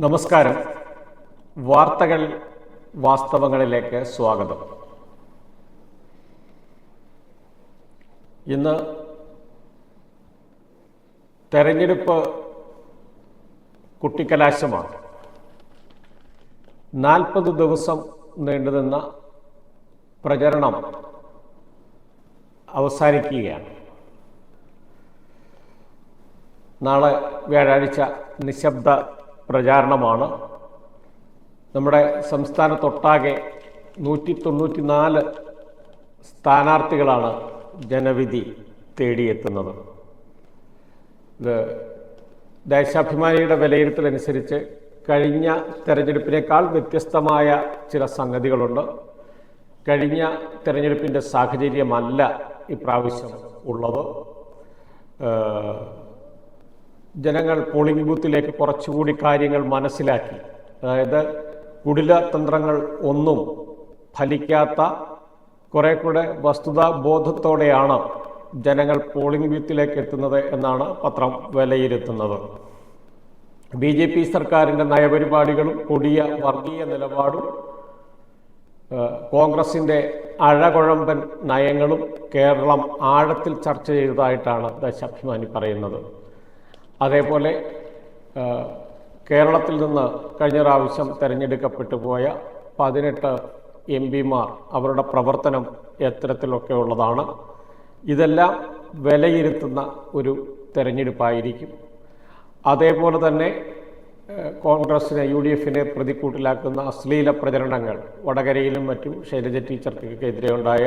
നമസ്കാരം. വാർത്തകൾ വാസ്തവങ്ങളിലേക്ക് സ്വാഗതം. ഇന്ന് തെരഞ്ഞെടുപ്പ് കുട്ടിക്കലാശമാണ്. നാൽപ്പത് ദിവസം നീണ്ടുനിന്ന പ്രചരണം അവസാനിക്കുകയാണ്. നാളെ വ്യാഴാഴ്ച നിശബ്ദ പ്രചാരണമാണ്. നമ്മുടെ സംസ്ഥാനത്തൊട്ടാകെ നൂറ്റി തൊണ്ണൂറ്റി നാല് സ്ഥാനാർത്ഥികളാണ് ജനവിധി തേടിയെത്തുന്നത്. ഇത് ദേശാഭിമാനിയുടെ വിലയിരുത്തലനുസരിച്ച് കഴിഞ്ഞ തെരഞ്ഞെടുപ്പിനേക്കാൾ വ്യത്യസ്തമായ ചില സംഗതികളുണ്ട്. കഴിഞ്ഞ തെരഞ്ഞെടുപ്പിന്റെ സാഹചര്യമല്ല ഇപ്രാവശ്യം ഉള്ളത്. ജനങ്ങൾ പോളിംഗ് ബൂത്തിലേക്ക് കുറച്ചുകൂടി കാര്യങ്ങൾ മനസ്സിലാക്കി. അതായത് കുടില തന്ത്രങ്ങൾ ഒന്നും ഫലിക്കാത്ത കുറെ കൂടെ വസ്തുതാ ബോധത്തോടെയാണ് ജനങ്ങൾ പോളിംഗ് ബൂത്തിലേക്ക് എത്തുന്നത് എന്നാണ് പത്രം വിലയിരുത്തുന്നത്. ബി ജെ പി സർക്കാരിന്റെ നയപരിപാടികളും കൊടിയ വർഗീയ നിലപാടും കോൺഗ്രസിന്റെ അഴകുഴമ്പൻ നയങ്ങളും കേരളം ആഴത്തിൽ ചർച്ച ചെയ്തതായിട്ടാണ് ദശാഭിമാനി പറയുന്നത്. അതേപോലെ കേരളത്തിൽ നിന്ന് കഴിഞ്ഞ പ്രാവശ്യം തിരഞ്ഞെടുക്കപ്പെട്ടു പോയ പതിനെട്ട് എം പിമാർ അവരുടെ പ്രവർത്തനം എത്തരത്തിലൊക്കെ ഉള്ളതാണ്. ഇതെല്ലാം വിലയിരുത്തുന്ന ഒരു തെരഞ്ഞെടുപ്പായിരിക്കും. അതേപോലെ തന്നെ കോൺഗ്രസിനെ യു ഡി എഫിനെ പ്രതിക്കൂട്ടിലാക്കുന്ന അശ്ലീല പ്രചരണങ്ങൾ വടകരയിലും മറ്റും ശൈലജ ടീച്ചർക്കെതിരെ ഉണ്ടായ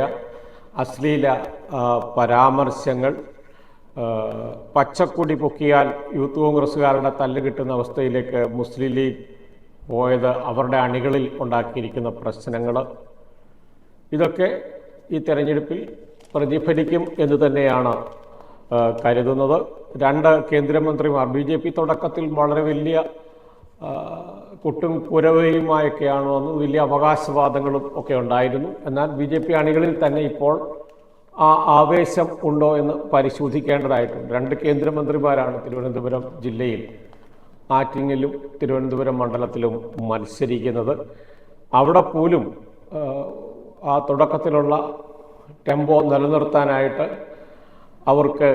അശ്ലീല പരാമർശങ്ങൾ പച്ചക്കൊടി പൊക്കിയാൽ യൂത്ത് കോൺഗ്രസ്സുകാരുടെ തല്ല് കിട്ടുന്ന അവസ്ഥയിലേക്ക് മുസ്ലിം ലീഗ് പോയത് അവരുടെ അണികളിൽ ഉണ്ടാക്കിയിരിക്കുന്ന പ്രശ്നങ്ങൾ. ഇതൊക്കെ ഈ തെരഞ്ഞെടുപ്പിൽ പ്രതിഫലിക്കും എന്ന് തന്നെയാണ് കരുതുന്നത്. രണ്ട് കേന്ദ്രമന്ത്രിമാർ ബി ജെ പി തുടക്കത്തിൽ വളരെ വലിയ കുട്ടും കുരവയുമായൊക്കെയാണ് വന്നു വലിയ അവകാശവാദങ്ങളും ഒക്കെ ഉണ്ടായിരുന്നു. എന്നാൽ ബി ജെ പി അണികളിൽ തന്നെ ഇപ്പോൾ ആ ആവേശം ഉണ്ടോ എന്ന് പരിശോധിക്കേണ്ടതായിട്ടുണ്ട്. രണ്ട് കേന്ദ്രമന്ത്രിമാരാണ് തിരുവനന്തപുരം ജില്ലയിൽ ആറ്റിങ്ങിലും തിരുവനന്തപുരം മണ്ഡലത്തിലും മത്സരിക്കുന്നത്. അവിടെ പോലും ആ, തുടക്കത്തിലുള്ള ടെമ്പോ നിലനിർത്താനായിട്ട് അവർക്ക്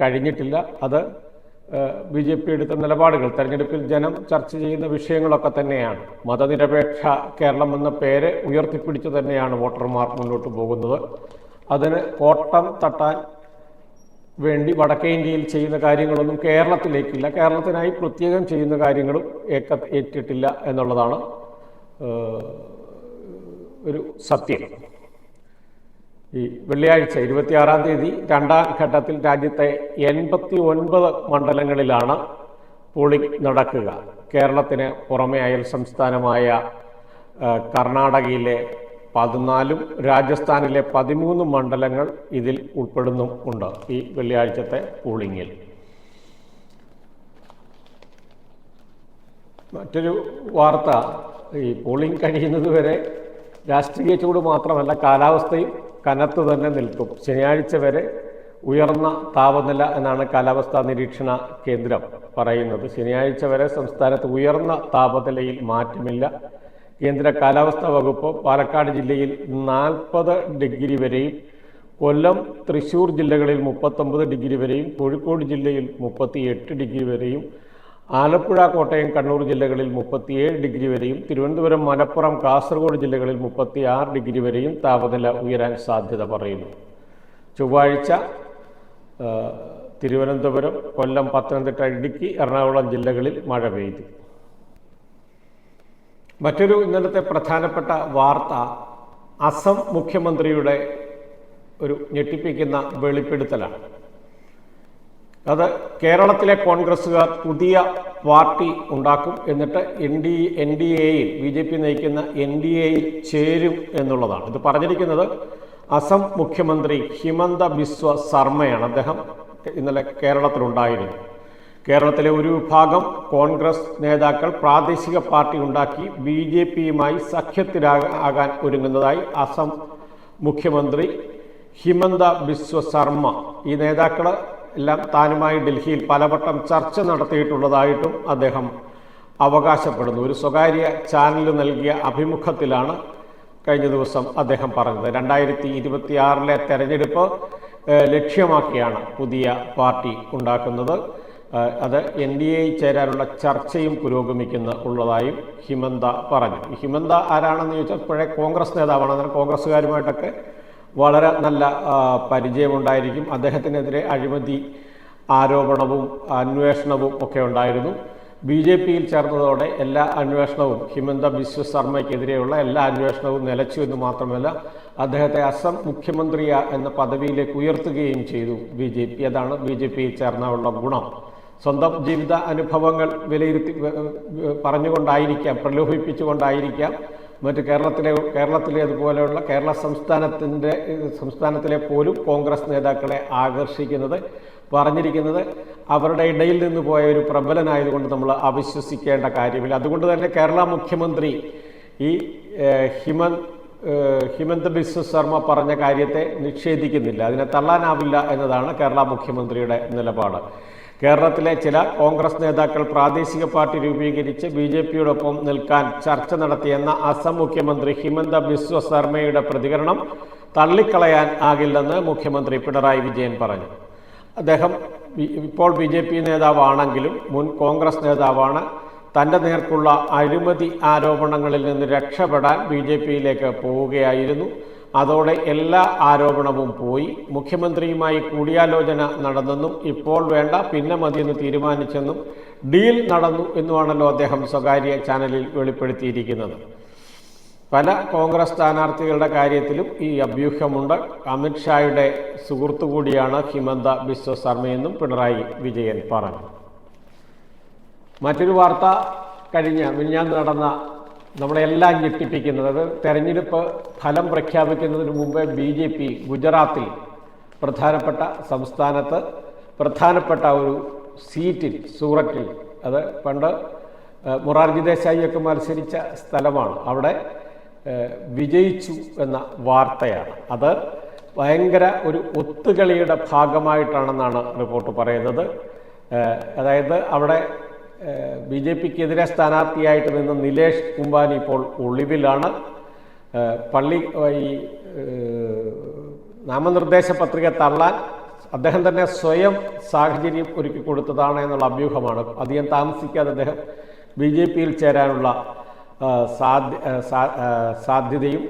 കഴിഞ്ഞിട്ടില്ല. അത് ബി ജെ പി എടുത്ത നിലപാടുകൾ തെരഞ്ഞെടുപ്പിൽ ജനം ചർച്ച ചെയ്യുന്ന വിഷയങ്ങളൊക്കെ തന്നെയാണ്. മതനിരപേക്ഷ കേരളം എന്ന പേര് ഉയർത്തിപ്പിടിച്ചു തന്നെയാണ് വോട്ടർമാർ മുന്നോട്ട് പോകുന്നത്. അതിന് കോട്ടം തട്ടാൻ വേണ്ടി വടക്കേ ഇന്ത്യയിൽ ചെയ്യുന്ന കാര്യങ്ങളൊന്നും കേരളത്തിലേക്കില്ല. കേരളത്തിനായി പ്രത്യേകം ചെയ്യുന്ന കാര്യങ്ങളും ഏക്ക ഏറ്റിട്ടില്ല എന്നുള്ളതാണ് ഒരു സത്യം. ഈ വെള്ളിയാഴ്ച ഇരുപത്തിയാറാം തീയതി രണ്ടാം ഘട്ടത്തിൽ രാജ്യത്തെ എൺപത്തി ഒൻപത് മണ്ഡലങ്ങളിലാണ് പോളിംഗ് നടക്കുക. കേരളത്തിന് പുറമെ അയൽ സംസ്ഥാനമായ കർണാടകയിലെ പതിനാലും രാജസ്ഥാനിലെ പതിമൂന്ന് മണ്ഡലങ്ങൾ ഇതിൽ ഉൾപ്പെടുന്നും ഉണ്ട് ഈ വെള്ളിയാഴ്ചത്തെ പോളിംഗിൽ. മറ്റൊരു വാർത്ത ഈ പോളിംഗ് കഴിയുന്നത് വരെ രാഷ്ട്രീയ ചൂട് മാത്രമല്ല കാലാവസ്ഥയും കനത്തു തന്നെ നിൽക്കും. ശനിയാഴ്ച വരെ ഉയർന്ന താപനില എന്നാണ് കാലാവസ്ഥാ നിരീക്ഷണ കേന്ദ്രം പറയുന്നത്. ശനിയാഴ്ച വരെ സംസ്ഥാനത്ത് ഉയർന്ന താപനിലയിൽ മാറ്റമില്ല. കേന്ദ്ര കാലാവസ്ഥാ വകുപ്പ് പാലക്കാട് ജില്ലയിൽ നാൽപ്പത് ഡിഗ്രി വരെയും കൊല്ലം തൃശൂർ ജില്ലകളിൽ മുപ്പത്തൊമ്പത് ഡിഗ്രി വരെയും കോഴിക്കോട് ജില്ലയിൽ മുപ്പത്തിയെട്ട് ഡിഗ്രി വരെയും ആലപ്പുഴ കോട്ടയം കണ്ണൂർ ജില്ലകളിൽ മുപ്പത്തിയേഴ് ഡിഗ്രി വരെയും തിരുവനന്തപുരം മലപ്പുറം കാസർഗോഡ് ജില്ലകളിൽ മുപ്പത്തിയാറ് ഡിഗ്രി വരെയും താപനില ഉയരാൻ സാധ്യത പറയുന്നു. ചൊവ്വാഴ്ച തിരുവനന്തപുരം കൊല്ലം പത്തനംതിട്ട ഇടുക്കി എറണാകുളം ജില്ലകളിൽ മഴ പെയ്തു. മറ്റൊരു ഇന്നലത്തെ പ്രധാനപ്പെട്ട വാർത്ത അസം മുഖ്യമന്ത്രിയുടെ ഒരു ഞെട്ടിപ്പിക്കുന്ന വെളിപ്പെടുത്തലാണ്. അത് കേരളത്തിലെ കോൺഗ്രസ്സുകാർ പുതിയ പാർട്ടി ഉണ്ടാക്കും എന്നിട്ട് എൻ ഡി എൻ ഡി എയിൽ ബി ജെ പി നയിക്കുന്ന എൻ ഡി എയിൽ ചേരും എന്നുള്ളതാണ്. ഇത് പറഞ്ഞിരിക്കുന്നത് അസം മുഖ്യമന്ത്രി ഹിമന്ത ബിസ്വ ശർമ്മയാണ്. അദ്ദേഹം ഇന്നലെ കേരളത്തിലുണ്ടായിരുന്നു. കേരളത്തിലെ ഒരു വിഭാഗം കോൺഗ്രസ് നേതാക്കൾ പ്രാദേശിക പാർട്ടി ഉണ്ടാക്കി ബി ജെ പിയുമായി സഖ്യത്തിലാകാൻ ഒരുങ്ങുന്നതായി അസം മുഖ്യമന്ത്രി ഹിമന്ത ബിശ്വ ശർമ്മ. ഈ നേതാക്കൾ എല്ലാം താനുമായി ഡൽഹിയിൽ പലവട്ടം ചർച്ച നടത്തിയിട്ടുള്ളതായിട്ടും അദ്ദേഹം അവകാശപ്പെടുന്നു. ഒരു സ്വകാര്യ ചാനലിൽ നൽകിയ അഭിമുഖത്തിലാണ് കഴിഞ്ഞ ദിവസം അദ്ദേഹം പറഞ്ഞത്. രണ്ടായിരത്തി ഇരുപത്തിയാറിലെ തെരഞ്ഞെടുപ്പ് ലക്ഷ്യമാക്കിയാണ് പുതിയ പാർട്ടി ഉണ്ടാക്കുന്നത്. അത് എൻ ഡി എയിൽ ചേരാനുള്ള ചർച്ചയും പുരോഗമിക്കുന്ന ഉള്ളതായും ഹിമന്ത പറഞ്ഞു. ഹിമന്ത ആരാണെന്ന് ചോദിച്ചാൽ പഴയ കോൺഗ്രസ് നേതാവാണ്. അന്നേരം കോൺഗ്രസ്സുകാരുമായിട്ടൊക്കെ വളരെ നല്ല പരിചയമുണ്ടായിരിക്കും. അദ്ദേഹത്തിനെതിരെ അഴിമതി ആരോപണവും അന്വേഷണവും ഒക്കെ ഉണ്ടായിരുന്നു. ബി ജെ പിയിൽ ചേർന്നതോടെ എല്ലാ അന്വേഷണവും ഹിമന്ത ബിശ്വ ശർമ്മയ്ക്കെതിരെയുള്ള എല്ലാ അന്വേഷണവും നിലച്ചു എന്ന് മാത്രമല്ല അദ്ദേഹത്തെ അസം മുഖ്യമന്ത്രി എന്ന പദവിയിലേക്ക് ഉയർത്തുകയും ചെയ്തു ബി ജെ പി. അതാണ് ബി ജെ പിയിൽ ചേർന്നുള്ള ഗുണം. സ്വന്തം ജീവിത അനുഭവങ്ങൾ വിലയിരുത്തി പറഞ്ഞുകൊണ്ടായിരിക്കാം പ്രലോഭിപ്പിച്ചുകൊണ്ടായിരിക്കാം. മറ്റ് കേരളത്തിലെ കേരളത്തിലെ അതുപോലെയുള്ള കേരള സംസ്ഥാനത്തിന്റെ സംസ്ഥാനത്തിലെ പോലും കോൺഗ്രസ് നേതാക്കളെ ആകർഷിക്കുന്നത് പറഞ്ഞിരിക്കുന്നത് അവരുടെ ഇടയിൽ നിന്ന് പോയ ഒരു പ്രബലനായതുകൊണ്ട് നമ്മൾ അവിശ്വസിക്കേണ്ട കാര്യമില്ല. അതുകൊണ്ട് തന്നെ കേരള മുഖ്യമന്ത്രി ഈ ഹിമന്ത് ഹിമന്ത് ബിശ്വ ശർമ്മ പറഞ്ഞ കാര്യത്തെ നിഷേധിക്കുന്നില്ല. അതിനെ തള്ളാനാവില്ല എന്നതാണ് കേരള മുഖ്യമന്ത്രിയുടെ നിലപാട്. കേരളത്തിലെ ചില കോൺഗ്രസ് നേതാക്കൾ പ്രാദേശിക പാർട്ടി രൂപീകരിച്ച് ബി ജെ പിയോടൊപ്പം നിൽക്കാൻ ചർച്ച നടത്തിയെന്ന അസം മുഖ്യമന്ത്രി ഹിമന്ത ബിശ്വ ശർമ്മയുടെ പ്രതികരണം തള്ളിക്കളയാൻ ആകില്ലെന്ന് മുഖ്യമന്ത്രി പിണറായി വിജയൻ പറഞ്ഞു. അദ്ദേഹം ഇപ്പോൾ ബി ജെ പി നേതാവാണെങ്കിലും മുൻ കോൺഗ്രസ് നേതാവാണ്. തന്റെ നേർക്കുള്ള അഴിമതി ആരോപണങ്ങളിൽ നിന്ന് രക്ഷപ്പെടാൻ ബി ജെ പിയിലേക്ക് പോവുകയായിരുന്നു. അതോടെ എല്ലാ ആരോപണവും പോയി. മുഖ്യമന്ത്രിയുമായി കൂടിയാലോചന നടന്നെന്നും ഇപ്പോൾ വേണ്ട പിന്നെ മതിയെന്ന് തീരുമാനിച്ചെന്നും ഡീൽ നടന്നു എന്നുമാണല്ലോ അദ്ദേഹം സ്വകാര്യ ചാനലിൽ വെളിപ്പെടുത്തിയിരിക്കുന്നത്. പല കോൺഗ്രസ് സ്ഥാനാർത്ഥികളുടെ കാര്യത്തിലും ഈ അഭ്യൂഹമുണ്ട്. അമിത്ഷായുടെ സുഹൃത്തു കൂടിയാണ് ഹിമന്ത ബിശ്വ ശർമ്മയെന്നും പിണറായി വിജയൻ പറഞ്ഞു. മറ്റൊരു വാർത്ത കഴിഞ്ഞ മിനിഞ്ഞാന്ന് നടന്ന നമ്മളെല്ലാം ഞെട്ടിപ്പിക്കുന്നത് തെരഞ്ഞെടുപ്പ് ഫലം പ്രഖ്യാപിക്കുന്നതിന് മുമ്പേ ബി ജെ പി ഗുജറാത്തിൽ പ്രധാനപ്പെട്ട സംസ്ഥാനത്ത് പ്രധാനപ്പെട്ട ഒരു സീറ്റിൽ സൂററ്റിൽ അത് പണ്ട് മൊറാർജി ദേശായിയൊക്കെ മത്സരിച്ച സ്ഥലമാണ്. അവിടെ വിജയിച്ചു എന്ന വാർത്തയാണ്. അത് ഭയങ്കര ഒരു ഒത്തുകളിയുടെ ഭാഗമായിട്ടാണെന്നാണ് റിപ്പോർട്ട് പറയുന്നത്. അതായത് അവിടെ ബി ജെ പിക്കെതിരെ സ്ഥാനാർത്ഥിയായിട്ട് നിന്ന് നിലേഷ് കുംബാനി ഇപ്പോൾ ഒളിവിലാണ്. പള്ളി ഈ നാമനിർദ്ദേശ പത്രിക തള്ളാൻ അദ്ദേഹം തന്നെ സ്വയം സാഹചര്യം ഒരുക്കി കൊടുത്തതാണ് എന്നുള്ള അഭ്യൂഹമാണ്. അധികം താമസിക്കാതെ അദ്ദേഹം ബി ജെ പിയിൽ ചേരാനുള്ള സാധ്യതയും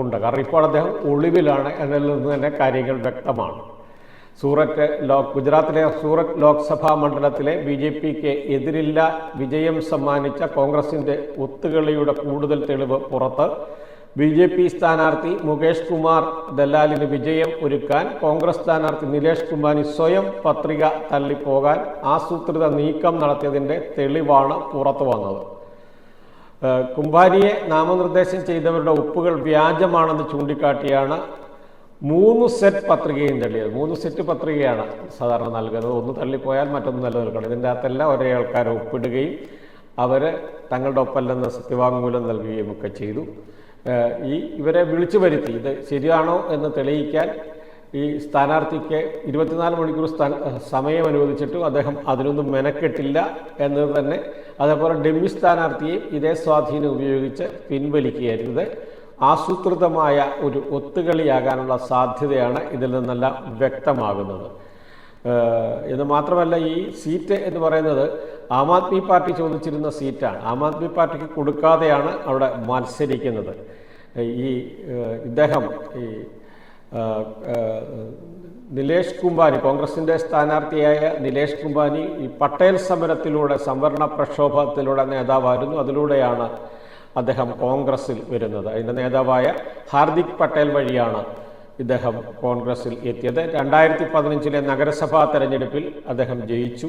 ഉണ്ട്. കാരണം ഇപ്പോൾ അദ്ദേഹം ഒളിവിലാണ് എന്നതിൽ നിന്ന് തന്നെ കാര്യങ്ങൾ വ്യക്തമാണ്. സൂററ്റ് ലോക് ഗുജറാത്തിലെ സൂറത്ത് ലോക്സഭാ മണ്ഡലത്തിലെ ബി ജെ പിക്ക് എതിരില്ല വിജയം സമ്മാനിച്ച കോൺഗ്രസിന്റെ ഒത്തുകളിയുടെ കൂടുതൽ തെളിവ് പുറത്ത്. ബി ജെ പി സ്ഥാനാർത്ഥി മുകേഷ് കുമാർ ദലാലിന് വിജയം ഒരുക്കാൻ കോൺഗ്രസ് സ്ഥാനാർത്ഥി നിലേഷ് കുമാരി സ്വയം പത്രിക തള്ളിപ്പോകാൻ ആസൂത്രിത നീക്കം നടത്തിയതിന്റെ തെളിവാണ് പുറത്തു വന്നത്. കുമ്പാരിയെ നാമനിർദ്ദേശം ചെയ്തവരുടെ ഒപ്പുകൾ വ്യാജമാണെന്ന് ചൂണ്ടിക്കാട്ടിയാണ് മൂന്ന് സെറ്റ് പത്രികയും തള്ളിയത്. മൂന്ന് സെറ്റ് പത്രികയാണ് സാധാരണ നൽകുന്നത്. ഒന്ന് തള്ളിപ്പോയാൽ മറ്റൊന്ന് നിലനിൽക്കണം. ഇതിന്റെ അകത്തെല്ലാം ഒരേ ആൾക്കാർ ഒപ്പിടുകയും അവർ തങ്ങളുടെ ഒപ്പല്ലെന്ന് സത്യവാങ്മൂലം നൽകുകയും ഒക്കെ ചെയ്തു. ഈ ഇവരെ വിളിച്ചു വരുത്തി. ഇത് ശരിയാണോ എന്ന് തെളിയിക്കാൻ ഈ സ്ഥാനാർത്ഥിക്ക് ഇരുപത്തിനാല് മണിക്കൂർ സമയം അനുവദിച്ചിട്ടും അദ്ദേഹം അതിനൊന്നും മെനക്കെട്ടില്ല എന്നത് തന്നെ അതേപോലെ ഡെമ്മി സ്ഥാനാർത്ഥിയെ ഇതേ സ്വാധീനം ഉപയോഗിച്ച് പിൻവലിക്കുകയായിരുന്നു. ആസൂത്രിതമായ ഒരു ഒത്തുകളിയാകാനുള്ള സാധ്യതയാണ് ഇതിൽ നിന്നെല്ലാം വ്യക്തമാകുന്നത്. എന്ന് മാത്രമല്ല ഈ സീറ്റ് എന്ന് പറയുന്നത് ആം ആദ്മി പാർട്ടി ചോദിച്ചിരുന്ന സീറ്റാണ്. ആം ആദ്മി പാർട്ടിക്ക് കൊടുക്കാതെയാണ് അവിടെ മത്സരിക്കുന്നത്. ഈ ഇദ്ദേഹം ഈ നിലേഷ് കുംബാനി കോൺഗ്രസിന്റെ സ്ഥാനാർത്ഥിയായ നിലേഷ് കുംബാനി ഈ പട്ടേൽ സമരത്തിലൂടെ സംവരണ പ്രക്ഷോഭത്തിലൂടെ നേതാവായിരുന്നു. അതിലൂടെയാണ് അദ്ദേഹം കോൺഗ്രസിൽ വരുന്നത്. അതിന്റെ നേതാവായ ഹാർദിക് പട്ടേൽ വഴിയാണ് ഇദ്ദേഹം കോൺഗ്രസിൽ എത്തിയത്. രണ്ടായിരത്തി പതിനഞ്ചിലെ നഗരസഭാ തെരഞ്ഞെടുപ്പിൽ അദ്ദേഹം ജയിച്ചു.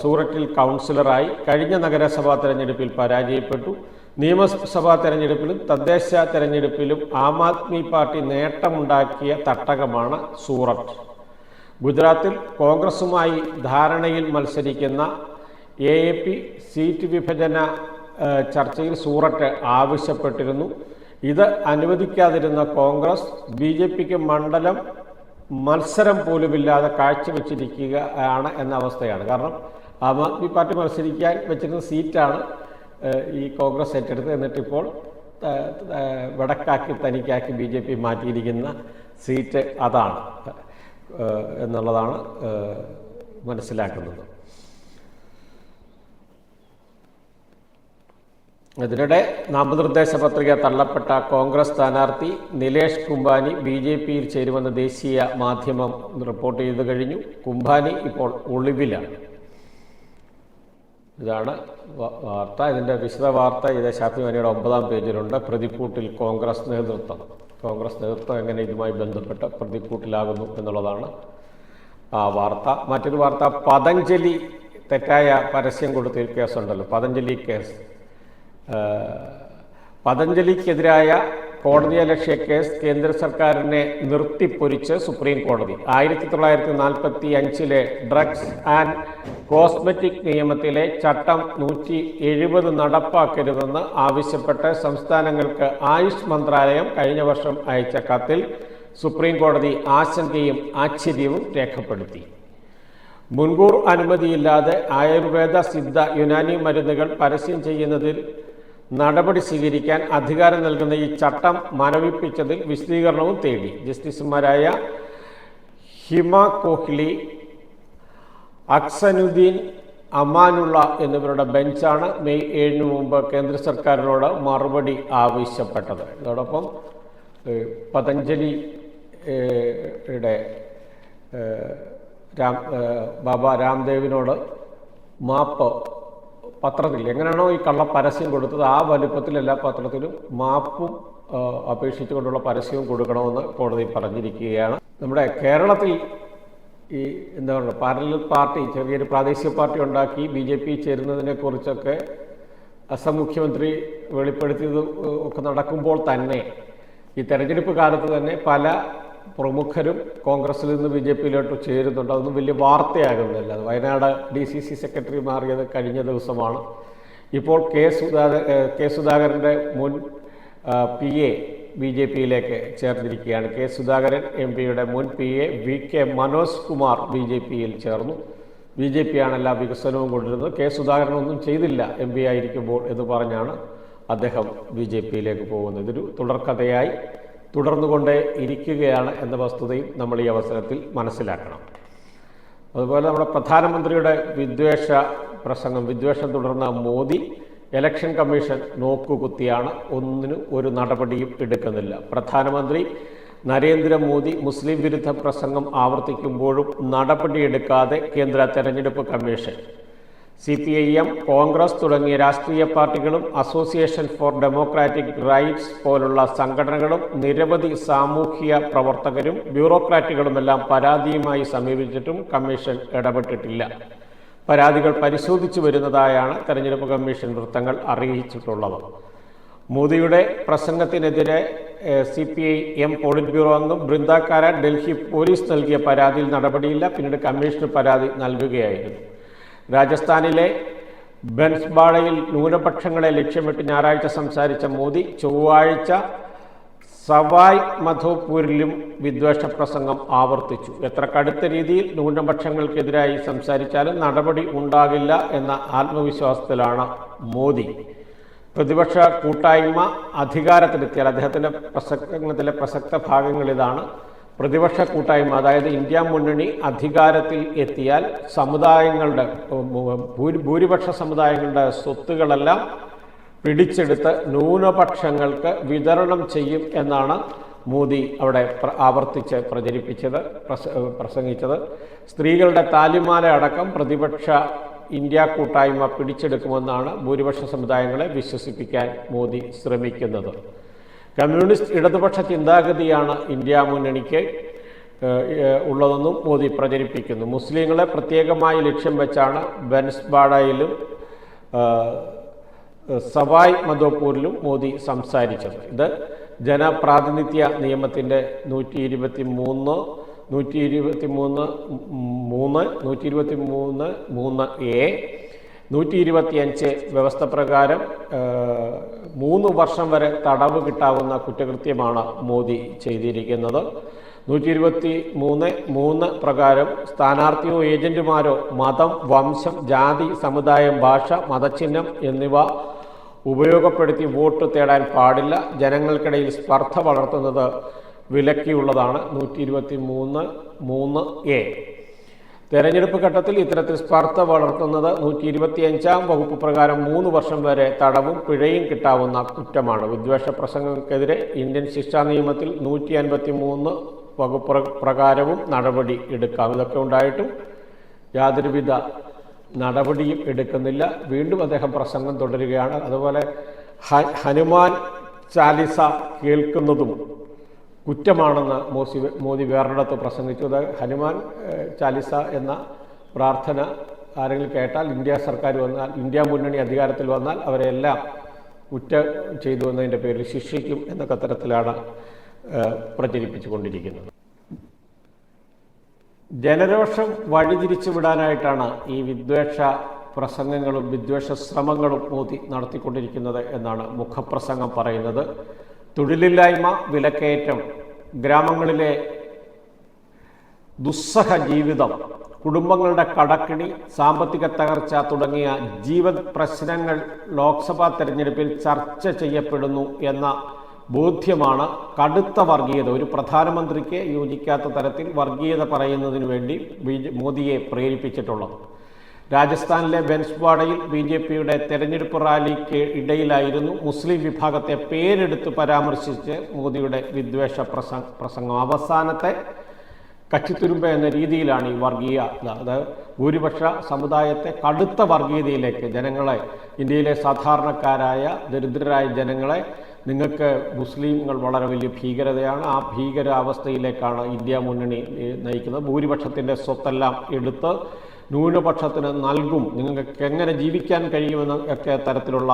സൂററ്റിൽ കൗൺസിലറായി കഴിഞ്ഞ നഗരസഭാ തെരഞ്ഞെടുപ്പിൽ പരാജയപ്പെട്ടു. നിയമസഭാ തെരഞ്ഞെടുപ്പിലും തദ്ദേശ തെരഞ്ഞെടുപ്പിലും ആം ആദ്മി പാർട്ടി നേട്ടമുണ്ടാക്കിയ തട്ടകമാണ് സൂററ്റ്. ഗുജറാത്തിൽ കോൺഗ്രസുമായി ധാരണയിൽ മത്സരിക്കുന്ന എ എ പി സീറ്റ് വിഭജന ചർച്ചയിൽ സൂററ്റ് ആവശ്യപ്പെട്ടിരുന്നു. ഇത് അനുവദിക്കാതിരുന്ന കോൺഗ്രസ് ബി ജെ പിക്ക് മണ്ഡലം മത്സരം പോലുമില്ലാതെ കാഴ്ചവെച്ചിരിക്കുക ആണ് എന്ന അവസ്ഥയാണ്. കാരണം ആം ആദ്മി പാർട്ടി മത്സരിക്കാൻ വെച്ചിരുന്ന സീറ്റാണ് ഈ കോൺഗ്രസ് ഏറ്റെടുത്ത് എന്നിട്ടിപ്പോൾ വടക്കാക്കി തനിക്കാക്കി ബി ജെ പി മാറ്റിയിരിക്കുന്ന സീറ്റ് അതാണ് എന്നുള്ളതാണ് മനസ്സിലാക്കുന്നത്. ഇതിനിടെ നാമനിർദ്ദേശ പത്രിക തള്ളപ്പെട്ട കോൺഗ്രസ് സ്ഥാനാർത്ഥി നിലേഷ് കുംബാനി ബി ജെ പിയിൽ ചേരുമെന്ന് ദേശീയ മാധ്യമം റിപ്പോർട്ട് ചെയ്തു കഴിഞ്ഞു. കുംബാനി ഇപ്പോൾ ഒളിവിലാണ്. ഇതാണ് വാർത്ത. ഇതിന്റെ വിശദ വാർത്ത ഇത് ഷാഫി മാനിയുടെ ഒമ്പതാം പേജിലുണ്ട്. പ്രതിക്കൂട്ടിൽ കോൺഗ്രസ് നേതൃത്വം. കോൺഗ്രസ് നേതൃത്വം എങ്ങനെ ഇതുമായി ബന്ധപ്പെട്ട് പ്രതിക്കൂട്ടിലാകുന്നു എന്നുള്ളതാണ് ആ വാർത്ത. മറ്റൊരു വാർത്ത പതഞ്ജലി തെറ്റായ പരസ്യം കൊടുത്ത കേസുണ്ടല്ലോ. പതഞ്ജലി കേസ്. പതഞ്ജലിക്കെതിരായ കോടതിയലക്ഷ്യ കേസ് കേന്ദ്ര സർക്കാരിനെ നിർത്തിപ്പൊരിച്ച് സുപ്രീം കോടതി. ആയിരത്തി തൊള്ളായിരത്തി നാൽപ്പത്തി അഞ്ചിലെ ഡ്രഗ്സ് ആൻഡ് കോസ്മെറ്റിക് നിയമത്തിലെ ചട്ടം നൂറ്റി എഴുപത് നടപ്പാക്കരുതെന്ന് ആവശ്യപ്പെട്ട് സംസ്ഥാനങ്ങൾക്ക് ആയുഷ് മന്ത്രാലയം കഴിഞ്ഞ വർഷം അയച്ച കത്തിൽ സുപ്രീം കോടതി ആശങ്കയും ആശ്ചര്യവും രേഖപ്പെടുത്തി. മുൻകൂർ അനുമതിയില്ലാതെ ആയുർവേദ സിദ്ധ യുനാനി മരുന്നുകൾ പരസ്യം ചെയ്യുന്നതിൽ നടപടി സ്വീകരിക്കാൻ അധികാരം നൽകുന്ന ഈ ചട്ടം മരവിപ്പിച്ചതിൽ വിശദീകരണവും തേടി. ജസ്റ്റിസുമാരായ ഹിമ കോഹ്ലി അക്സനുദ്ദീൻ അമാനുള്ള എന്നിവരുടെ ബെഞ്ചാണ് മെയ് ഏഴിന് മുമ്പ് കേന്ദ്ര സർക്കാരിനോട് മറുപടി ആവശ്യപ്പെട്ടത്. അതോടൊപ്പം പതഞ്ജലി യുടെ രാം ബാബ രാംദേവിനോട് മാപ്പ് പത്രത്തിൽ എങ്ങനെയാണോ ഈ കള്ള പരസ്യം കൊടുത്തത് ആ വലുപ്പത്തിൽ എല്ലാ പത്രത്തിലും മാപ്പും അപേക്ഷിച്ചുകൊണ്ടുള്ള പരസ്യവും കൊടുക്കണമെന്ന് കോടതി പറഞ്ഞിരിക്കുകയാണ്. നമ്മുടെ കേരളത്തിൽ ഈ എന്താ പറയുക പാരലൽ പാർട്ടി ചെറിയൊരു പ്രാദേശിക പാർട്ടി ഉണ്ടാക്കി ബി ജെ പി ചേരുന്നതിനെ കുറിച്ചൊക്കെ അസം മുഖ്യമന്ത്രി വെളിപ്പെടുത്തിയത് ഒക്കെ നടക്കുമ്പോൾ തന്നെ ഈ തെരഞ്ഞെടുപ്പ് കാലത്ത് തന്നെ പല പ്രമുഖരും കോൺഗ്രസിൽ നിന്ന് ബി ജെ പിയിലോട്ട് ചേരുന്നുണ്ട്. അതൊന്നും വലിയ വാർത്തയാകുന്നില്ല. Wayanad D C C secretary മാറിയത് കഴിഞ്ഞ ദിവസമാണ്. ഇപ്പോൾ കെ സുധാകർ കെ സുധാകരന്റെ മുൻ പി എ ബി ജെ പിയിലേക്ക് ചേർന്നിരിക്കുകയാണ്. കെ സുധാകരൻ എം പിയുടെ മുൻ P A V K Manoj Kumar B J പിയിൽ ചേർന്നു. ബി ജെ പി ആണ് എല്ലാ വികസനവും കൊണ്ടിരുന്നത് കെ സുധാകരൻ ഒന്നും ചെയ്തില്ല എം പി ആയിരിക്കുമ്പോൾ എന്ന് പറഞ്ഞാണ് അദ്ദേഹം ബി ജെ പിയിലേക്ക് പോകുന്നത്. ഇതൊരു തുടർക്കഥയായി തുടർന്നുകൊണ്ടേ ഇരിക്കുകയാണ് എന്ന വസ്തുതയും നമ്മൾ ഈ അവസരത്തിൽ മനസ്സിലാക്കണം. അതുപോലെ നമ്മുടെ പ്രധാനമന്ത്രിയുടെ വിദ്വേഷ പ്രസംഗം വിദ്വേഷം തുടർന്ന മോദി ഇലക്ഷൻ കമ്മീഷൻ നോക്കുകുത്തിയാണ് ഒന്നിനും ഒരു നടപടിയും എടുക്കുന്നില്ല. പ്രധാനമന്ത്രി നരേന്ദ്രമോദി മുസ്ലിം വിരുദ്ധ പ്രസംഗം ആവർത്തിക്കുമ്പോഴും നടപടിയെടുക്കാതെ കേന്ദ്ര തെരഞ്ഞെടുപ്പ് commission C P I M Congress തുടങ്ങിയ രാഷ്ട്രീയ പാർട്ടികളും അസോസിയേഷൻ ഫോർ ഡെമോക്രാറ്റിക് റൈറ്റ്സ് പോലുള്ള സംഘടനകളും നിരവധി സാമൂഹിക പ്രവർത്തകരും ബ്യൂറോക്രാറ്റുകളുമെല്ലാം പരാതിയുമായി സമീപിച്ചിട്ടും കമ്മീഷൻ ഇടപെട്ടിട്ടില്ല. പരാതികൾ പരിശോധിച്ചു വരുന്നതായാണ് തെരഞ്ഞെടുപ്പ് കമ്മീഷൻ വൃത്തങ്ങൾ അറിയിച്ചിട്ടുള്ളത്. മോദിയുടെ പ്രസംഗത്തിനെതിരെ C P I M polit bureau അംഗം ബൃന്ദാക്കാര ഡൽഹി പോലീസ് നൽകിയ പരാതിയിൽ നടപടിയില്ല. പിന്നീട് കമ്മീഷന് പരാതി നൽകുകയായിരുന്നു. രാജസ്ഥാനിലെ ബൻസ്ബാളയിൽ ന്യൂനപക്ഷങ്ങളെ ലക്ഷ്യമിട്ട് ഞായറാഴ്ച സംസാരിച്ച മോദി ചൊവ്വാഴ്ച സവായ് മധോപൂരിലും വിദ്വേഷ പ്രസംഗം ആവർത്തിച്ചു. എത്ര കടുത്ത രീതിയിൽ ന്യൂനപക്ഷങ്ങൾക്കെതിരായി സംസാരിച്ചാലും നടപടി ഉണ്ടാകില്ല എന്ന ആത്മവിശ്വാസത്തിലാണ് മോദി. പ്രതിപക്ഷ കൂട്ടായ്മ അധികാരത്തിലെത്തിയാൽ അദ്ദേഹത്തിന്റെ പ്രസംഗത്തിലെ പ്രസക്ത ഭാഗങ്ങൾ ഇതാണ്. പ്രതിപക്ഷ കൂട്ടായ്മ അതായത് ഇന്ത്യ മുന്നണി അധികാരത്തിൽ എത്തിയാൽ സമുദായങ്ങളുടെ ഭൂരിപക്ഷ സമുദായങ്ങളുടെ സ്വത്തുകളെല്ലാം പിടിച്ചെടുത്ത് ന്യൂനപക്ഷങ്ങൾക്ക് വിതരണം ചെയ്യും എന്നാണ് മോദി അവിടെ ആവർത്തിച്ച് പ്രചരിപ്പിച്ചത് പ്രസംഗിച്ചത്. സ്ത്രീകളുടെ താലിമാല അടക്കം പ്രതിപക്ഷ ഇന്ത്യ കൂട്ടായ്മ പിടിച്ചെടുക്കുമെന്നാണ് ഭൂരിപക്ഷ സമുദായങ്ങളെ വിശ്വസിപ്പിക്കാൻ മോദി ശ്രമിക്കുന്നത്. കമ്മ്യൂണിസ്റ്റ് ഇടതുപക്ഷ ചിന്താഗതിയാണ് ഇന്ത്യ മുന്നണിക്ക് ഉള്ളതെന്നും മോദി പ്രചരിപ്പിക്കുന്നു. മുസ്ലിങ്ങളെ പ്രത്യേകമായി ലക്ഷ്യം വെച്ചാണ് ബൻസ്ബാഡയിലും സവായ് മധോപൂരിലും മോദി സംസാരിച്ചത്. ഇത് ജനപ്രാതിനിധ്യ നിയമത്തിന്റെ നൂറ്റി ഇരുപത്തി മൂന്ന് നൂറ്റി ഇരുപത്തി മൂന്ന് മൂന്ന് നൂറ്റി ഇരുപത്തി മൂന്ന് മൂന്ന് എ നൂറ്റി ഇരുപത്തിയഞ്ച് വ്യവസ്ഥ പ്രകാരം മൂന്ന് വർഷം വരെ തടവ് കിട്ടാവുന്ന കുറ്റകൃത്യമാണ് മോദി ചെയ്തിരിക്കുന്നത്. നൂറ്റി ഇരുപത്തി മൂന്ന് മൂന്ന് പ്രകാരം സ്ഥാനാർത്ഥിയോ ഏജന്റുമാരോ മതം വംശം ജാതി സമുദായം ഭാഷ മതചിഹ്നം എന്നിവ ഉപയോഗപ്പെടുത്തി വോട്ട് തേടാൻ പാടില്ല. ജനങ്ങൾക്കിടയിൽ സ്പർദ്ധ വളർത്തുന്നത് വിലക്കിയുള്ളതാണ്. നൂറ്റി ഇരുപത്തി മൂന്ന് മൂന്ന് എ. തെരഞ്ഞെടുപ്പ് ഘട്ടത്തിൽ ഇത്തരത്തിൽ സ്പർദ്ധ വളർത്തുന്നത് നൂറ്റി ഇരുപത്തിയഞ്ചാം വകുപ്പ് പ്രകാരം മൂന്ന് വർഷം വരെ തടവും പിഴയും കിട്ടാവുന്ന കുറ്റമാണ്. വിദ്വേഷ പ്രസംഗങ്ങൾക്കെതിരെ ഇന്ത്യൻ ശിക്ഷാ നിയമത്തിൽ നൂറ്റി അൻപത്തി മൂന്ന് വകുപ്പ് പ്രകാരവും നടപടി എടുക്കാം. ഇതൊക്കെ ഉണ്ടായിട്ടും യാതൊരുവിധ നടപടിയും എടുക്കുന്നില്ല. വീണ്ടും അദ്ദേഹം പ്രസംഗം തുടരുകയാണ്. അതുപോലെ ഹനുമാൻ ചാലിസ കേൾക്കുന്നതും കുറ്റമാണെന്ന് മോസി മോദി വേറൊരിടത്ത് പ്രസംഗിച്ചു. അത് ഹനുമാൻ ചാലിസ എന്ന പ്രാർത്ഥന ആരെങ്കിലും കേട്ടാൽ ഇന്ത്യ സർക്കാർ വന്നാൽ ഇന്ത്യ മുന്നണി അധികാരത്തിൽ വന്നാൽ അവരെല്ലാം കുറ്റം ചെയ്തു എന്നതിന്റെ പേരിൽ ശിക്ഷിക്കും എന്നൊക്കെ തരത്തിലാണ് പ്രചരിപ്പിച്ചു പ്രചരിപ്പിച്ചുകൊണ്ടിരിക്കുന്നത്. ജനരോഷം വഴിതിരിച്ചു വിടാനായിട്ടാണ് ഈ വിദ്വേഷ പ്രസംഗങ്ങളും വിദ്വേഷ ശ്രമങ്ങളും മോദി നടത്തിക്കൊണ്ടിരിക്കുന്നത് എന്നാണ് മുഖപ്രസംഗം പറയുന്നത്. തൊഴിലില്ലായ്മ വിലക്കയറ്റം ഗ്രാമങ്ങളിലെ ദുസ്സഹ ജീവിതം കുടുംബങ്ങളുടെ കടക്കിണി സാമ്പത്തിക തകർച്ച തുടങ്ങിയ ജീവ പ്രശ്നങ്ങൾ ലോക്സഭാ തെരഞ്ഞെടുപ്പിൽ ചർച്ച ചെയ്യപ്പെടുന്നു എന്ന ബോധ്യമാണ് കടുത്ത വർഗീയത. ഒരു പ്രധാനമന്ത്രിക്ക് യോജിക്കാത്ത തരത്തിൽ വർഗീയത പറയുന്നതിന് വേണ്ടി മോദിയെ പ്രേരിപ്പിച്ചിട്ടുള്ളത്. രാജസ്ഥാനിലെ ബെൻസ്വാഡയിൽ ബി ജെ പിയുടെ തെരഞ്ഞെടുപ്പ് റാലിക്ക് ഇടയിലായിരുന്നു മുസ്ലിം വിഭാഗത്തെ പേരെടുത്ത് പരാമർശിച്ച് മോദിയുടെ വിദ്വേഷ പ്രസംഗ പ്രസംഗം. അവസാനത്തെ കച്ചിത്തുരുമ്പ എന്ന രീതിയിലാണ് ഈ വർഗീയ അതായത് ഭൂരിപക്ഷ സമുദായത്തെ കടുത്ത വർഗീയതയിലേക്ക് ജനങ്ങളെ ഇന്ത്യയിലെ സാധാരണക്കാരായ ദരിദ്രരായ ജനങ്ങളെ നിങ്ങൾക്ക് മുസ്ലിങ്ങൾ വളരെ വലിയ ഭീകരതയാണ്. ആ ഭീകരാവസ്ഥയിലേക്കാണ് ഇന്ത്യ മുന്നണി നയിക്കുന്നത്. ഭൂരിപക്ഷത്തിന്റെ സ്വത്തെല്ലാം എടുത്ത് ന്യൂനപക്ഷത്തിന് നൽകും. നിങ്ങൾക്ക് എങ്ങനെ ജീവിക്കാൻ കഴിയുമെന്ന് ഒക്കെ തരത്തിലുള്ള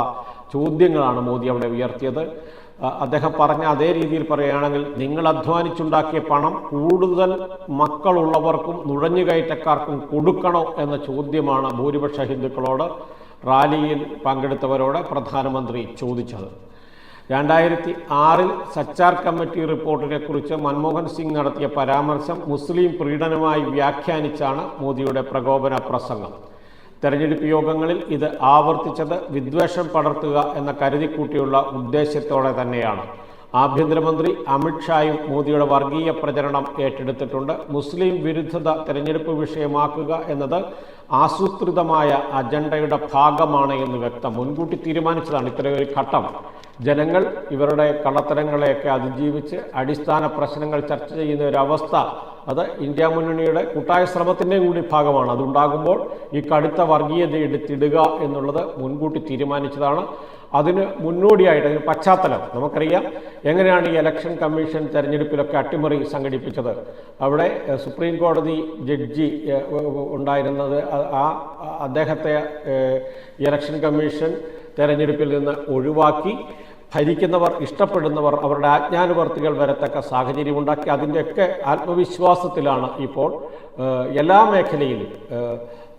ചോദ്യങ്ങളാണ് മോദി അവിടെ ഉയർത്തിയത്. അദ്ദേഹം പറഞ്ഞ അതേ രീതിയിൽ പറയുകയാണെങ്കിൽ നിങ്ങൾ അധ്വാനിച്ചുണ്ടാക്കിയ പണം കൂടുതൽ മക്കളുള്ളവർക്കും നുഴഞ്ഞുകയറ്റക്കാർക്കും കൊടുക്കണോ എന്ന ചോദ്യമാണ് ഭൂരിപക്ഷ ഹിന്ദുക്കളോട് റാലിയിൽ പങ്കെടുത്തവരോട് പ്രധാനമന്ത്രി ചോദിച്ചത്. രണ്ടായിരത്തി ആറിൽ സച്ചാർ കമ്മിറ്റി റിപ്പോർട്ടിനെ കുറിച്ച് മൻമോഹൻ സിംഗ് നടത്തിയ പരാമർശം മുസ്ലിം പ്രീഡനമായി വ്യാഖ്യാനിച്ചാണ് മോദിയുടെ പ്രകോപന പ്രസംഗം. തെരഞ്ഞെടുപ്പ് യോഗങ്ങളിൽ ഇത് ആവർത്തിച്ചത് വിദ്വേഷം പടർത്തുക എന്ന കരുതിക്കൂട്ടിയുള്ള ഉദ്ദേശ്യത്തോടെ തന്നെയാണ്. ആഭ്യന്തരമന്ത്രി അമിത്ഷായും മോദിയുടെ വർഗീയ പ്രചരണം ഏറ്റെടുത്തിട്ടുണ്ട്. മുസ്ലിം വിരുദ്ധത തെരഞ്ഞെടുപ്പ് വിഷയമാക്കുക എന്നത് ആസൂത്രിതമായ അജണ്ടയുടെ ഭാഗമാണ് എന്ന് വ്യക്തം. മുൻകൂട്ടി തീരുമാനിച്ചതാണ് ഇത്തരം ഒരു ഘട്ടം. ജനങ്ങൾ ഇവരുടെ കള്ളത്തരങ്ങളെയൊക്കെ അതിജീവിച്ച് അടിസ്ഥാന പ്രശ്നങ്ങൾ ചർച്ച ചെയ്യുന്ന ഒരു അവസ്ഥ അത് ഇന്ത്യ മുന്നണിയുടെ കൂട്ടായ ശ്രമത്തിന്റെയും കൂടി ഭാഗമാണ്. അതുണ്ടാകുമ്പോൾ ഈ കടുത്ത വർഗീയത എടുത്തിടുക എന്നുള്ളത് മുൻകൂട്ടി തീരുമാനിച്ചതാണ്. അതിന് മുന്നോടിയായിട്ട് അതിന് പശ്ചാത്തലം നമുക്കറിയാം. എങ്ങനെയാണ് ഈ ഇലക്ഷൻ കമ്മീഷൻ തെരഞ്ഞെടുപ്പിലൊക്കെ അട്ടിമറി സംഘടിപ്പിച്ചത്? അവിടെ സുപ്രീം കോടതി ജഡ്ജി ഉണ്ടായിരുന്നത് ആ അദ്ദേഹത്തെ ഇലക്ഷൻ കമ്മീഷൻ തെരഞ്ഞെടുപ്പിൽ നിന്ന് ഒഴിവാക്കി. ഭരിക്കുന്നവർ ഇഷ്ടപ്പെടുന്നവർ അവരുടെ ആജ്ഞാനുവർത്തികൾ വരത്തക്ക സാഹചര്യം ഉണ്ടാക്കി. അതിന്റെയൊക്കെ ആത്മവിശ്വാസത്തിലാണ് ഇപ്പോൾ എല്ലാ മേഖലയിലും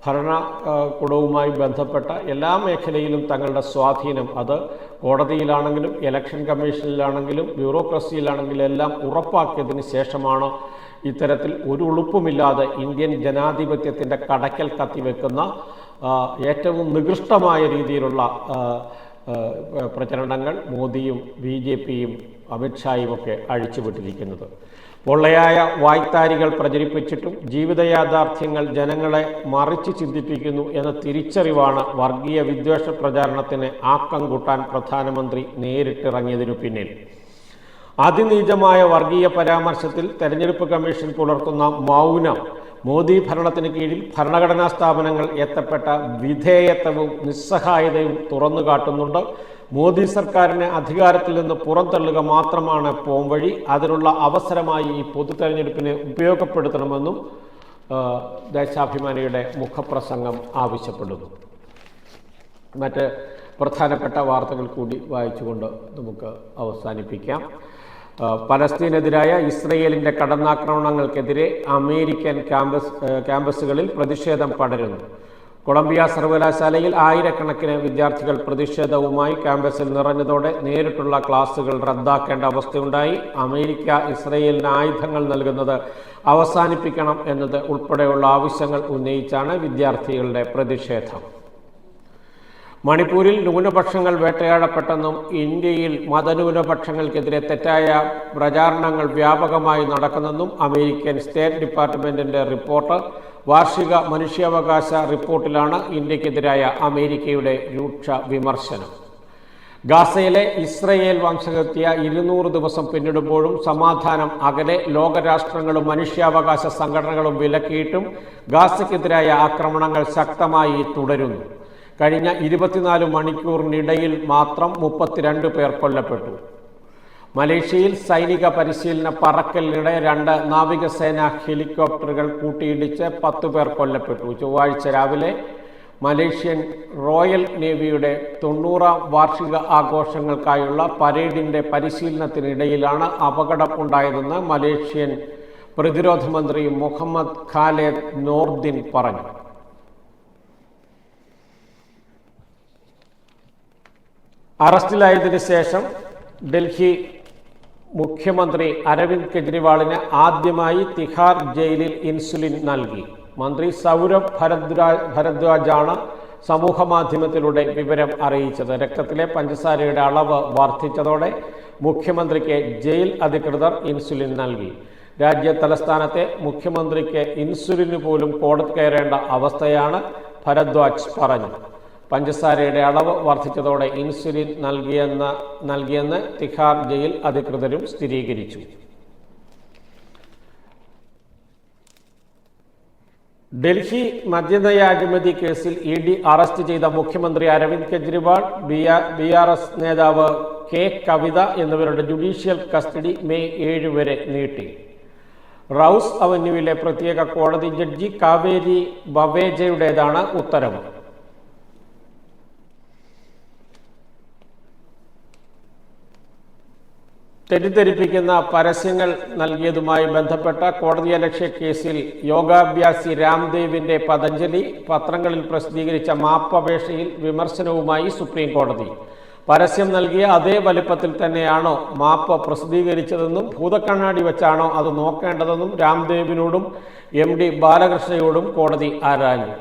ഭരണ ഭരണകൂടവുമായി ബന്ധപ്പെട്ട എല്ലാ മേഖലയിലും തങ്ങളുടെ സ്വാധീനം. അത് കോടതിയിലാണെങ്കിലും ഇലക്ഷൻ കമ്മീഷനിലാണെങ്കിലും ബ്യൂറോക്രസിയിലാണെങ്കിലും എല്ലാം ഉറപ്പാക്കിയതിന് ശേഷമാണ് ഇത്തരത്തിൽ ഒരു ഉളുപ്പുമില്ലാതെ ഇന്ത്യൻ ജനാധിപത്യത്തിന്റെ കടക്കൽ കത്തിവെക്കുന്ന ഏറ്റവും നികൃഷ്ടമായ രീതിയിലുള്ള പ്രചരണങ്ങൾ മോദിയും ബി ജെ പിയും അമിത്ഷായും ഒക്കെ അഴിച്ചുവിട്ടിരിക്കുന്നത്. പൊള്ളയായ വായ്ത്താരികൾ പ്രചരിപ്പിച്ചിട്ടും ജീവിത യാഥാർത്ഥ്യങ്ങൾ ജനങ്ങളെ മറിച്ച് ചിന്തിപ്പിക്കുന്നു എന്ന തിരിച്ചറിവാണ് വർഗീയ വിദ്വേഷ പ്രചാരണത്തിന് ആക്കം കൂട്ടാൻ പ്രധാനമന്ത്രി നേരിട്ടിറങ്ങിയതിനു പിന്നിൽ. അതിനീചമായ വർഗീയ പരാമർശത്തിൽ തെരഞ്ഞെടുപ്പ് കമ്മീഷൻ പുലർത്തുന്ന മൗനം മോദി ഭരണത്തിന് കീഴിൽ ഭരണഘടനാ സ്ഥാപനങ്ങൾ എത്തപ്പെട്ട വിധേയത്വവും നിസ്സഹായതയും തുറന്നു കാട്ടുന്നുണ്ട്. മോദി സർക്കാരിനെ അധികാരത്തിൽ നിന്ന് പുറന്തള്ളുക മാത്രമാണ് പോംവഴി അതിനുള്ള അവസരമായി ഈ പൊതു തെരഞ്ഞെടുപ്പിനെ ഉപയോഗപ്പെടുത്തണമെന്നും ദേശാഭിമാനിയുടെ മുഖപ്രസംഗം ആവശ്യപ്പെടുന്നു. മറ്റ് പ്രധാനപ്പെട്ട വാർത്തകൾ കൂടി വായിച്ചുകൊണ്ട് നമുക്ക് അവസാനിപ്പിക്കാം. പലസ്തീനെതിരായ ഇസ്രയേലിന്റെ കടന്നാക്രമണങ്ങൾക്കെതിരെ അമേരിക്കൻ ക്യാമ്പസ് ക്യാമ്പസുകളിൽ പ്രതിഷേധം പടരുന്നു. കൊളംബിയ സർവകലാശാലയിൽ ആയിരക്കണക്കിന് വിദ്യാർത്ഥികൾ പ്രതിഷേധവുമായി ക്യാമ്പസിൽ നിറഞ്ഞതോടെ നേരിട്ടുള്ള ക്ലാസുകൾ റദ്ദാക്കേണ്ട അവസ്ഥയുണ്ടായി. അമേരിക്ക ഇസ്രയേലിന് ആയുധങ്ങൾ നൽകുന്നത് അവസാനിപ്പിക്കണം എന്നത് ഉൾപ്പെടെയുള്ള ആവശ്യങ്ങൾ ഉന്നയിച്ചാണ് വിദ്യാർത്ഥികളുടെ പ്രതിഷേധം. മണിപ്പൂരിൽ ന്യൂനപക്ഷങ്ങൾ വേട്ടയാടപ്പെട്ടെന്നും ഇന്ത്യയിൽ മതന്യൂനപക്ഷങ്ങൾക്കെതിരെ തെറ്റായ പ്രചാരണങ്ങൾ വ്യാപകമായി നടക്കുന്നെന്നും അമേരിക്കൻ സ്റ്റേറ്റ് ഡിപ്പാർട്ട്മെന്റിന്റെ റിപ്പോർട്ട്. വാർഷിക മനുഷ്യാവകാശ റിപ്പോർട്ടിലാണ് ഇന്ത്യക്കെതിരായ അമേരിക്കയുടെ രൂക്ഷ വിമർശനം. ഗാസയിലെ ഇസ്രയേൽ വംശഹത്യ ഇരുന്നൂറ് ദിവസം പിന്നിടുമ്പോഴും സമാധാനം അകലെ ലോകരാഷ്ട്രങ്ങളും മനുഷ്യാവകാശ സംഘടനകളും വിലക്കിയിട്ടും ഗാസയ്ക്കെതിരായ ആക്രമണങ്ങൾ ശക്തമായി തുടരുന്നു. കഴിഞ്ഞ ഇരുപത്തിനാല് മണിക്കൂറിനിടയിൽ മാത്രം മുപ്പത്തിരണ്ട് പേർ കൊല്ലപ്പെട്ടു. മലേഷ്യയിൽ സൈനിക പരിശീലന പറക്കലിനിടെ രണ്ട് നാവികസേന ഹെലികോപ്റ്ററുകൾ കൂട്ടിയിടിച്ച് പത്ത് പേർ കൊല്ലപ്പെട്ടു. ചൊവ്വാഴ്ച രാവിലെ മലേഷ്യൻ റോയൽ നേവിയുടെ തൊണ്ണൂറാം വാർഷിക ആഘോഷങ്ങൾക്കായുള്ള പരേഡിന്റെ പരിശീലനത്തിനിടയിലാണ് അപകടം ഉണ്ടായതെന്ന് മലേഷ്യൻ പ്രതിരോധ മന്ത്രി മുഹമ്മദ് ഖാലേദ് നോർദിൻ പറഞ്ഞു. അറസ്റ്റിലായതിനു ശേഷം ഡൽഹി മുഖ്യമന്ത്രി അരവിന്ദ് കെജ്രിവാളിന് ആദ്യമായി തിഹാർ ജയിലിൽ ഇൻസുലിൻ നൽകി. മന്ത്രി സൗരഭ് ഭരദ്വാജ് ഭരദ്വാജാണ് സമൂഹ മാധ്യമത്തിലൂടെ വിവരം അറിയിച്ചത്. രക്തത്തിലെ പഞ്ചസാരയുടെ അളവ് വർദ്ധിച്ചതോടെ മുഖ്യമന്ത്രിക്ക് ജയിൽ അധികൃതർ ഇൻസുലിൻ നൽകി. രാജ്യ തലസ്ഥാനത്തെ മുഖ്യമന്ത്രിക്ക് ഇൻസുലിന് പോലും കോടതി കയറേണ്ട അവസ്ഥയാണ് ഭരദ്വാജ് പറഞ്ഞു പഞ്ചസാരയുടെ അളവ് വർദ്ധിച്ചതോടെ ഇൻസുലിൻ നൽകിയെന്ന നൽകിയെന്ന് തിഹാർ ജയിൽ അധികൃതരും സ്ഥിരീകരിച്ചു. ഡൽഹി മദ്യനയ അഴിമതി കേസിൽ ഇ ഡി അറസ്റ്റ് ചെയ്ത മുഖ്യമന്ത്രി Arvind Kejriwal B R S നേതാവ് കെ കവിത എന്നിവരുടെ ജുഡീഷ്യൽ കസ്റ്റഡി മെയ് ഏഴ് വരെ നീട്ടി. റൌസ് അവന്യൂവിലെ പ്രത്യേക കോടതി ജഡ്ജി കാവേരി ബവേജയുടേതാണ് ഉത്തരവ്. തെറ്റിദ്ധരിപ്പിക്കുന്ന പരസ്യങ്ങൾ നൽകിയതുമായി ബന്ധപ്പെട്ട കോടതിയലക്ഷ്യ കേസിൽ യോഗാഭ്യാസി രാംദേവിന്റെ പതഞ്ജലി പത്രങ്ങളിൽ പ്രസിദ്ധീകരിച്ച മാപ്പപേക്ഷയിൽ വിമർശനവുമായി സുപ്രീം കോടതി. പരസ്യം നൽകിയ അതേ വലിപ്പത്തിൽ തന്നെയാണോ മാപ്പ് പ്രസിദ്ധീകരിച്ചതെന്നും ഭൂതക്കണ്ണാടി വെച്ചാണോ അത് നോക്കേണ്ടതെന്നും രാംദേവിനോടും എം ഡി ബാലകൃഷ്ണയോടും കോടതി ആരാഞ്ഞു.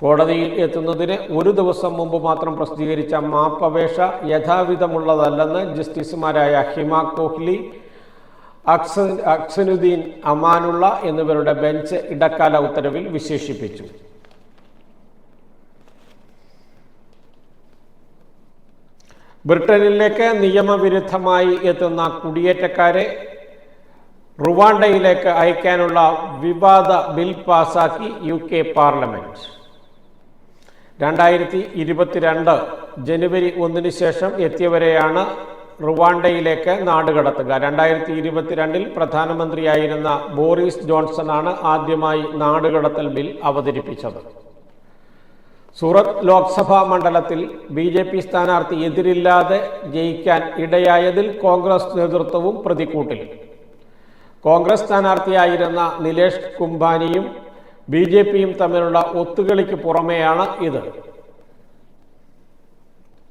കോടതിയിൽ എത്തുന്നതിന് ഒരു ദിവസം മുമ്പ് മാത്രം പ്രസിദ്ധീകരിച്ച മാപ്പപേക്ഷ യഥാവിധമുള്ളതല്ലെന്ന് ജസ്റ്റിസുമാരായ ഹിമ കോഹ്ലി അക്സ അക്സനുദ്ദീൻ അമാനുള്ള എന്നിവരുടെ ബെഞ്ച് ഇടക്കാല ഉത്തരവിൽ വിശേഷിപ്പിച്ചു. ബ്രിട്ടനിലേക്ക് നിയമവിരുദ്ധമായി എത്തുന്ന കുടിയേറ്റക്കാരെ റുവാണ്ടയിലേക്ക് അയക്കാനുള്ള വിവാദ ബിൽ പാസാക്കി യു കെ പാർലമെന്റ്. രണ്ടായിരത്തി ഇരുപത്തിരണ്ട് ജനുവരി ഒന്നിന് ശേഷം എത്തിയവരെയാണ് റുവാണ്ടയിലേക്ക് നാടുകടത്തുക. രണ്ടായിരത്തി ഇരുപത്തിരണ്ടിൽ പ്രധാനമന്ത്രിയായിരുന്ന ബോറിസ് ആണ് ആദ്യമായി നാടുകടത്തൽ ബിൽ അവതരിപ്പിച്ചത്. സൂറത്ത് ലോക്സഭാ മണ്ഡലത്തിൽ ബി ജെ പി സ്ഥാനാർത്ഥി എതിരില്ലാതെ ജയിക്കാൻ ഇടയായതിൽ കോൺഗ്രസ് നേതൃത്വവും പ്രതിക്കൂട്ടിൽ കോൺഗ്രസ് സ്ഥാനാർത്ഥിയായിരുന്ന നിലേഷ് കുംഭാനിയും ബി ജെ പിയും തമ്മിലുള്ള ഒത്തുകളിക്ക് പുറമെയാണ് ഇത്.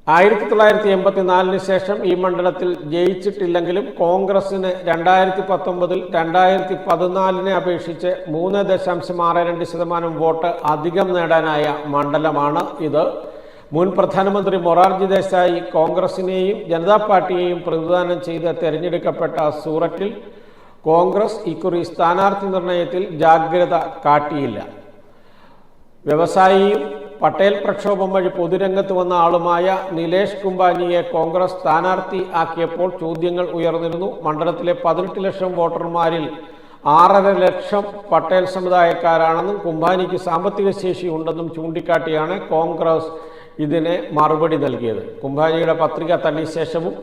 ആയിരത്തി തൊള്ളായിരത്തി എൺപത്തിനാലിന് ശേഷം ഈ മണ്ഡലത്തിൽ ജയിച്ചിട്ടില്ലെങ്കിലും കോൺഗ്രസിന് രണ്ടായിരത്തി പത്തൊമ്പതിൽ രണ്ടായിരത്തി പതിനാലിനെ അപേക്ഷിച്ച് മൂന്ന് ദശാംശം ആറ് രണ്ട് ശതമാനം വോട്ട് അധികം നേടാനായ മണ്ഡലമാണ് ഇത്. മുൻ പ്രധാനമന്ത്രി മൊറാർജി ദേശായി കോൺഗ്രസിനെയും ജനതാ പാർട്ടിയെയും പ്രതിദാനം ചെയ്ത് തെരഞ്ഞെടുക്കപ്പെട്ട സൂററ്റിൽ കോൺഗ്രസ് ഇക്കുറി സ്ഥാനാർത്ഥി നിർണയത്തിൽ ജാഗ്രത കാട്ടിയില്ല. വ്യവസായിയും പട്ടേൽ പ്രക്ഷോഭം വഴി പൊതുരംഗത്ത് വന്ന ആളുമായ നിലേഷ് കുംബാനിയെ കോൺഗ്രസ് സ്ഥാനാർത്ഥി ആക്കിയപ്പോൾ ചോദ്യങ്ങൾ ഉയർന്നിരുന്നു. മണ്ഡലത്തിലെ പതിനെട്ട് ലക്ഷം വോട്ടർമാരിൽ ആറര ലക്ഷം പട്ടേൽ സമുദായക്കാരാണെന്നും കുംബാനിക്ക് സാമ്പത്തിക ശേഷി ഉണ്ടെന്നും ചൂണ്ടിക്കാട്ടിയാണ് കോൺഗ്രസ് ഇതിനെ മറുപടി നൽകിയത്. കുംബാനിയുടെ പത്രിക തള്ളിയ ശേഷവും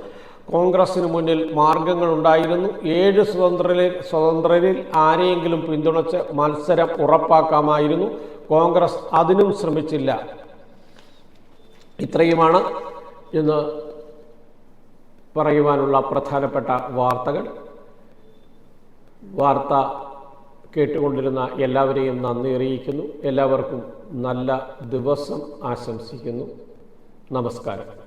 കോൺഗ്രസിന് മുന്നിൽ മാർഗങ്ങളുണ്ടായിരുന്നു. ഏഴ് സ്വതന്ത്രരിൽ സ്വതന്ത്രരിൽ ആരെയെങ്കിലും പിന്തുണച്ച് മത്സരം ഉറപ്പാക്കാമായിരുന്നു. കോൺഗ്രസ് അതിനും ശ്രമിച്ചില്ല. ഇത്രയുമാണ് ഇന്ന് പറയുവാനുള്ള പ്രധാനപ്പെട്ട വാർത്തകൾ. വാർത്ത കേട്ടുകൊണ്ടിരുന്ന എല്ലാവരെയും നന്ദി അറിയിക്കുന്നു. എല്ലാവർക്കും നല്ല ദിവസം ആശംസിക്കുന്നു. നമസ്കാരം.